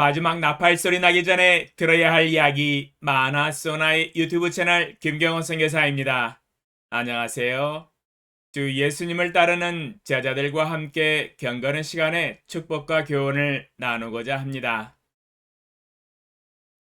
마지막 나팔 소리 나기 전에 들어야 할 이야기 마나소나의 유튜브 채널 김경호 선교사입니다. 안녕하세요. 주 예수님을 따르는 제자들과 함께 경건의 시간에 축복과 교훈을 나누고자 합니다.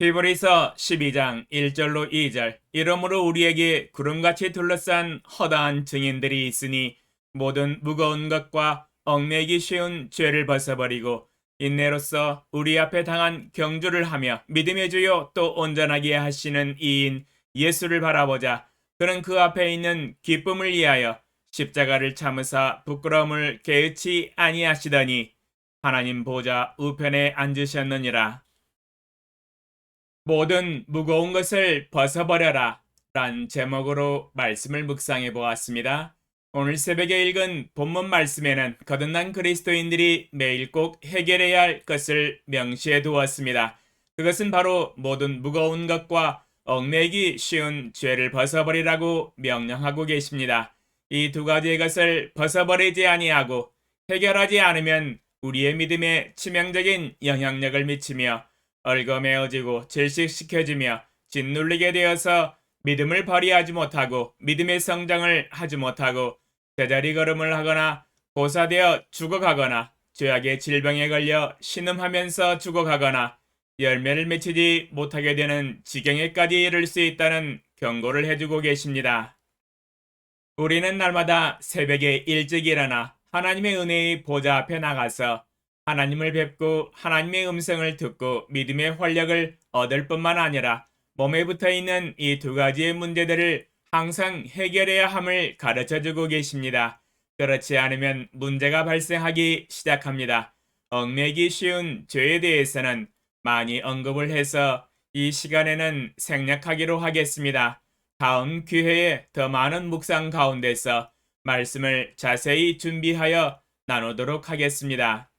히브리서 12장 1절로 2절 이러므로 우리에게 구름같이 둘러싼 허다한 증인들이 있으니 모든 무거운 것과 얽매기 쉬운 죄를 벗어버리고 인내로서 우리 앞에 당한 경주를 하며 믿음의 주요 또 온전하게 하시는 이인 예수를 바라보자. 그는 그 앞에 있는 기쁨을 위하여 십자가를 참으사 부끄러움을 개의치 아니하시더니 하나님 보좌 우편에 앉으셨느니라. 모든 무거운 것을 벗어버려라. 란 제목으로 말씀을 묵상해 보았습니다. 오늘 새벽에 읽은 본문 말씀에는 거듭난 그리스도인들이 매일 꼭 해결해야 할 것을 명시해 두었습니다. 그것은 바로 모든 무거운 것과 얽매기 쉬운 죄를 벗어버리라고 명령하고 계십니다. 이 두 가지의 것을 벗어버리지 아니하고 해결하지 않으면 우리의 믿음에 치명적인 영향력을 미치며 얼거매어지고 질식시켜지며 짓눌리게 되어서 믿음을 발휘하지 못하고 믿음의 성장을 하지 못하고 제자리 걸음을 하거나 고사되어 죽어가거나 죄악의 질병에 걸려 신음하면서 죽어가거나 열매를 맺히지 못하게 되는 지경에까지 이를 수 있다는 경고를 해주고 계십니다. 우리는 날마다 새벽에 일찍 일어나 하나님의 은혜의 보좌 앞에 나가서 하나님을 뵙고 하나님의 음성을 듣고 믿음의 활력을 얻을 뿐만 아니라 몸에 붙어 있는 이 두 가지의 문제들을 항상 해결해야 함을 가르쳐 주고 계십니다. 그렇지 않으면 문제가 발생하기 시작합니다. 얽매기 쉬운 죄에 대해서는 많이 언급을 해서 이 시간에는 생략하기로 하겠습니다. 다음 기회에 더 많은 묵상 가운데서 말씀을 자세히 준비하여 나누도록 하겠습니다.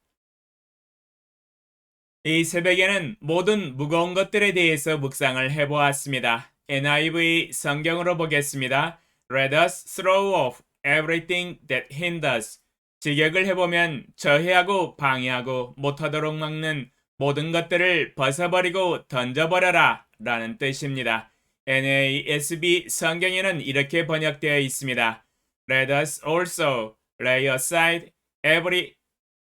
이 새벽에는 모든 무거운 것들에 대해서 묵상을 해보았습니다. NIV 성경으로 보겠습니다. Let us throw off everything that hinders. 직역을 해보면 저해하고 방해하고 못하도록 막는 모든 것들을 벗어버리고 던져버려라 라는 뜻입니다. NASB 성경에는 이렇게 번역되어 있습니다. Let us also lay aside every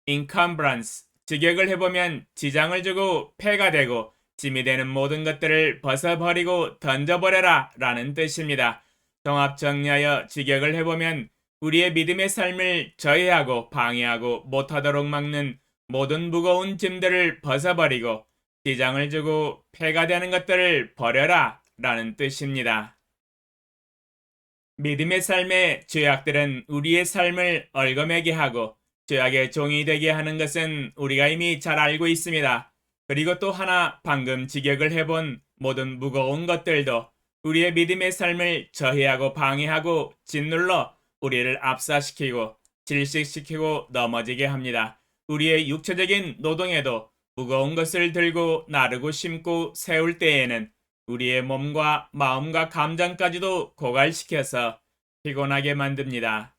encumbrance. 직역을 해보면 지장을 주고 폐가 되고 짐이 되는 모든 것들을 벗어버리고 던져버려라 라는 뜻입니다. 종합 정리하여 직역을 해보면 우리의 믿음의 삶을 저해하고 방해하고 못하도록 막는 모든 무거운 짐들을 벗어버리고 지장을 주고 폐가 되는 것들을 버려라 라는 뜻입니다. 믿음의 삶의 죄악들은 우리의 삶을 얼거매게 하고 죄악의 종이 되게 하는 것은 우리가 이미 잘 알고 있습니다. 그리고 또 하나 방금 직역을 해본 모든 무거운 것들도 우리의 믿음의 삶을 저해하고 방해하고 짓눌러 우리를 압사시키고 질식시키고 넘어지게 합니다. 우리의 육체적인 노동에도 무거운 것을 들고 나르고 심고 세울 때에는 우리의 몸과 마음과 감정까지도 고갈시켜서 피곤하게 만듭니다.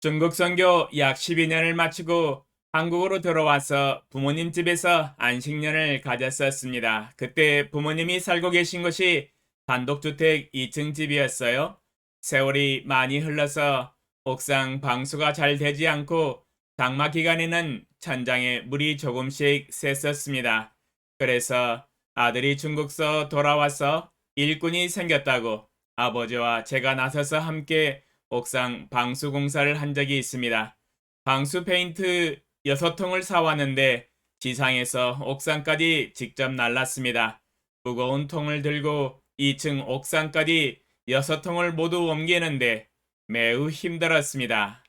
중국 선교 약 12년을 마치고 한국으로 들어와서 부모님 집에서 안식년을 가졌었습니다. 그때 부모님이 살고 계신 곳이 단독주택 2층 집이었어요. 세월이 많이 흘러서 옥상 방수가 잘 되지 않고 장마 기간에는 천장에 물이 조금씩 샜었습니다. 그래서 아들이 중국서 돌아와서 일꾼이 생겼다고 아버지와 제가 나서서 함께 옥상 방수 공사를 한 적이 있습니다. 방수 페인트 6통을 사왔는데 지상에서 옥상까지 직접 날랐습니다. 무거운 통을 들고 2층 옥상까지 6통을 모두 옮기는데 매우 힘들었습니다.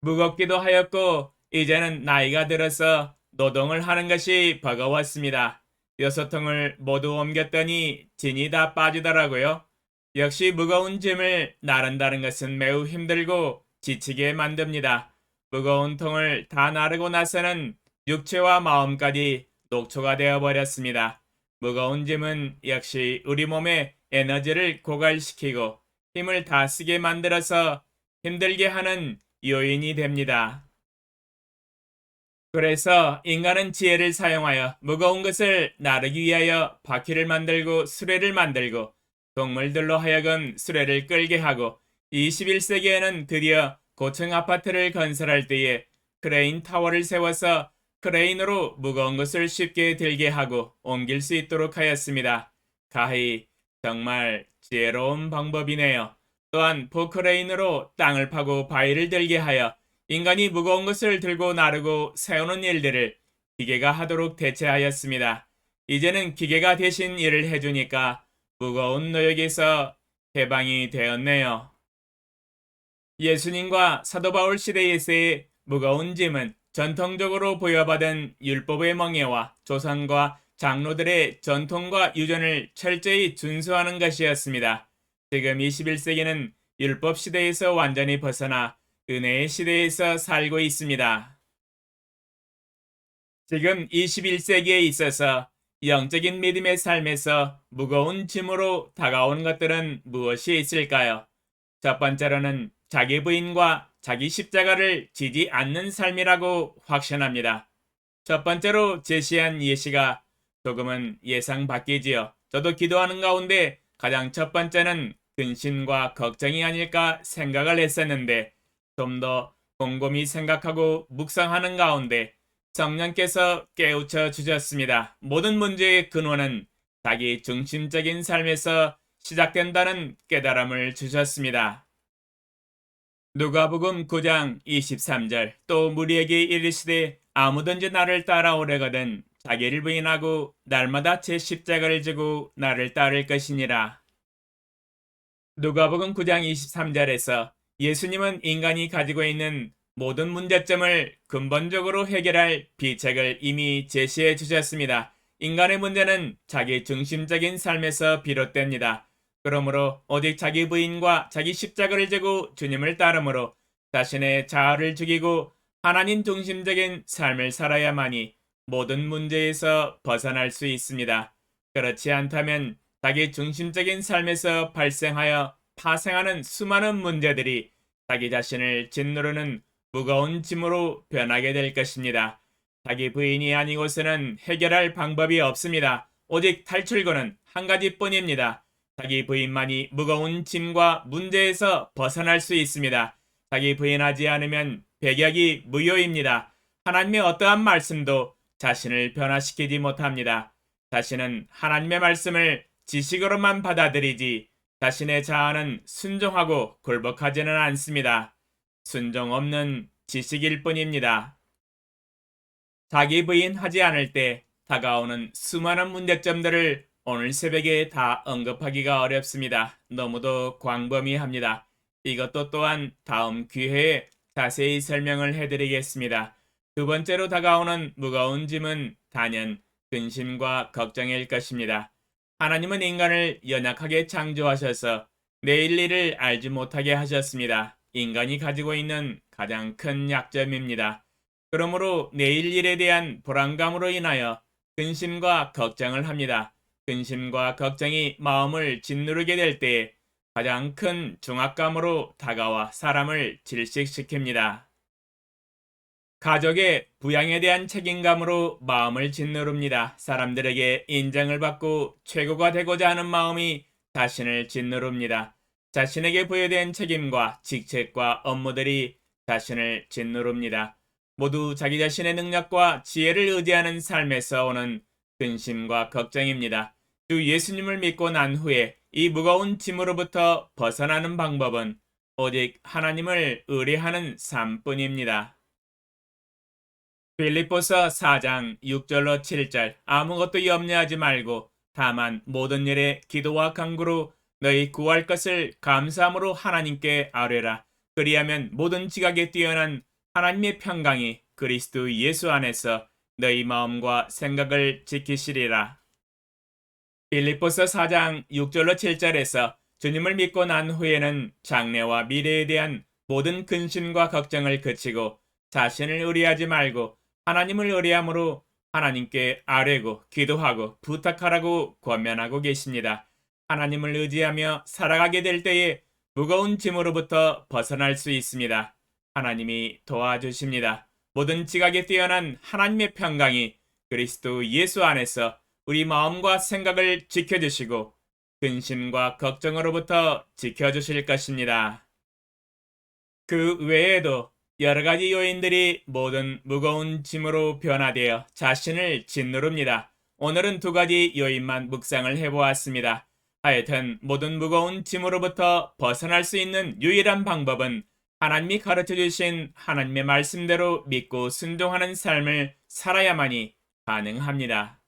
무겁기도 하였고 이제는 나이가 들어서 노동을 하는 것이 버거웠습니다. 여섯 통을 모두 옮겼더니 진이 다 빠지더라고요. 역시 무거운 짐을 나른다는 것은 매우 힘들고 지치게 만듭니다. 무거운 통을 다 나르고 나서는 육체와 마음까지 녹초가 되어 버렸습니다. 무거운 짐은 역시 우리 몸에 에너지를 고갈시키고 힘을 다 쓰게 만들어서 힘들게 하는 요인이 됩니다. 그래서 인간은 지혜를 사용하여 무거운 것을 나르기 위하여 바퀴를 만들고 수레를 만들고 동물들로 하여금 수레를 끌게 하고 21세기에는 드디어 고층 아파트를 건설할 때에 크레인 타워를 세워서 크레인으로 무거운 것을 쉽게 들게 하고 옮길 수 있도록 하였습니다. 가히 정말 지혜로운 방법이네요. 또한 포크레인으로 땅을 파고 바위를 들게 하여 인간이 무거운 것을 들고 나르고 세우는 일들을 기계가 하도록 대체하였습니다. 이제는 기계가 대신 일을 해주니까 무거운 노역에서 해방이 되었네요. 예수님과 사도 바울 시대에서의 무거운 짐은 전통적으로 부여받은 율법의 멍에와 조상과 장로들의 전통과 유전을 철저히 준수하는 것이었습니다. 지금 21세기는 율법 시대에서 완전히 벗어나 은혜의 시대에서 살고 있습니다. 지금 21세기에 있어서 영적인 믿음의 삶에서 무거운 짐으로 다가오는 것들은 무엇이 있을까요? 첫 번째로는 자기 부인과 자기 십자가를 지지 않는 삶이라고 확신합니다. 첫 번째로 제시한 예시가 조금은 예상 밖이지요. 저도 기도하는 가운데 가장 첫 번째는 근심과 걱정이 아닐까 생각을 했었는데 좀 더 곰곰이 생각하고 묵상하는 가운데 성령께서 깨우쳐 주셨습니다. 모든 문제의 근원은 자기 중심적인 삶에서 시작된다는 깨달음을 주셨습니다. 누가복음 9장 23절 또 무리에게 이르시되 아무든지 나를 따라오려거든 자기를 부인하고 날마다 제 십자가를 지고 나를 따를 것이니라. 누가복음 9장 23절에서 예수님은 인간이 가지고 있는 모든 문제점을 근본적으로 해결할 비책을 이미 제시해 주셨습니다. 인간의 문제는 자기 중심적인 삶에서 비롯됩니다. 그러므로 오직 자기 부인과 자기 십자가를 지고 주님을 따름으로 자신의 자아를 죽이고 하나님 중심적인 삶을 살아야만이 모든 문제에서 벗어날 수 있습니다. 그렇지 않다면 자기 중심적인 삶에서 발생하여 파생하는 수많은 문제들이 자기 자신을 짓누르는 무거운 짐으로 변하게 될 것입니다. 자기 부인이 아니고서는 해결할 방법이 없습니다. 오직 탈출구는 한 가지뿐입니다. 자기 부인만이 무거운 짐과 문제에서 벗어날 수 있습니다. 자기 부인하지 않으면 백약이 무효입니다. 하나님의 어떠한 말씀도 자신을 변화시키지 못합니다. 자신은 하나님의 말씀을 지식으로만 받아들이지 자신의 자아는 순종하고 굴복하지는 않습니다. 순종 없는 지식일 뿐입니다. 자기 부인하지 않을 때 다가오는 수많은 문제점들을 오늘 새벽에 다 언급하기가 어렵습니다. 너무도 광범위합니다. 이것도 또한 다음 기회에 자세히 설명을 해드리겠습니다. 두 번째로 다가오는 무거운 짐은 단연 근심과 걱정일 것입니다. 하나님은 인간을 연약하게 창조하셔서 내일 일을 알지 못하게 하셨습니다. 인간이 가지고 있는 가장 큰 약점입니다. 그러므로 내일 일에 대한 불안감으로 인하여 근심과 걱정을 합니다. 근심과 걱정이 마음을 짓누르게 될 때 가장 큰 중압감으로 다가와 사람을 질식시킵니다. 가족의 부양에 대한 책임감으로 마음을 짓누릅니다. 사람들에게 인정을 받고 최고가 되고자 하는 마음이 자신을 짓누릅니다. 자신에게 부여된 책임과 직책과 업무들이 자신을 짓누릅니다. 모두 자기 자신의 능력과 지혜를 의지하는 삶에서 오는 근심과 걱정입니다. 주 예수님을 믿고 난 후에 이 무거운 짐으로부터 벗어나는 방법은 오직 하나님을 의뢰하는 삶뿐입니다. 빌립보서 4장 6절로 7절 아무것도 염려하지 말고 다만 모든 일에 기도와 간구로 너희 구할 것을 감사함으로 하나님께 아뢰라. 그리하면 모든 지각에 뛰어난 하나님의 평강이 그리스도 예수 안에서 너희 마음과 생각을 지키시리라. 빌립보서 4장 6절로 7절에서 주님을 믿고 난 후에는 장래와 미래에 대한 모든 근심과 걱정을 그치고 자신을 의뢰하지 말고 하나님을 의뢰함으로 하나님께 아뢰고 기도하고 부탁하라고 권면하고 계십니다. 하나님을 의지하며 살아가게 될 때에 무거운 짐으로부터 벗어날 수 있습니다. 하나님이 도와주십니다. 모든 지각에 뛰어난 하나님의 평강이 그리스도 예수 안에서 우리 마음과 생각을 지켜주시고 근심과 걱정으로부터 지켜주실 것입니다. 그 외에도 여러 가지 요인들이 모든 무거운 짐으로 변화되어 자신을 짓누릅니다. 오늘은 두 가지 요인만 묵상을 해보았습니다. 하여튼 모든 무거운 짐으로부터 벗어날 수 있는 유일한 방법은 하나님이 가르쳐 주신 하나님의 말씀대로 믿고 순종하는 삶을 살아야만이 가능합니다.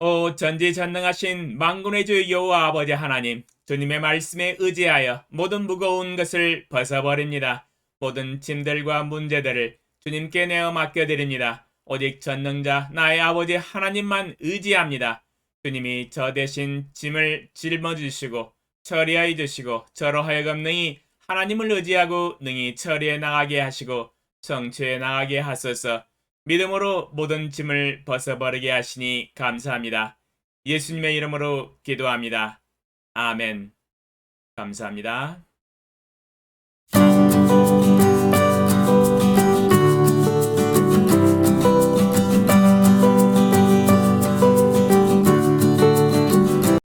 오 전지전능하신 만군의 주 여호와 아버지 하나님 주님의 말씀에 의지하여 모든 무거운 것을 벗어버립니다. 모든 짐들과 문제들을 주님께 내어 맡겨드립니다. 오직 전능자 나의 아버지 하나님만 의지합니다. 주님이 저 대신 짐을 짊어주시고 처리하여 주시고 저로 하여금 능히 하나님을 의지하고 능히 처리해 나가게 하시고 성취해 나가게 하소서 믿음으로 모든 짐을 벗어버리게 하시니 감사합니다. 예수님의 이름으로 기도합니다. 아멘. 감사합니다.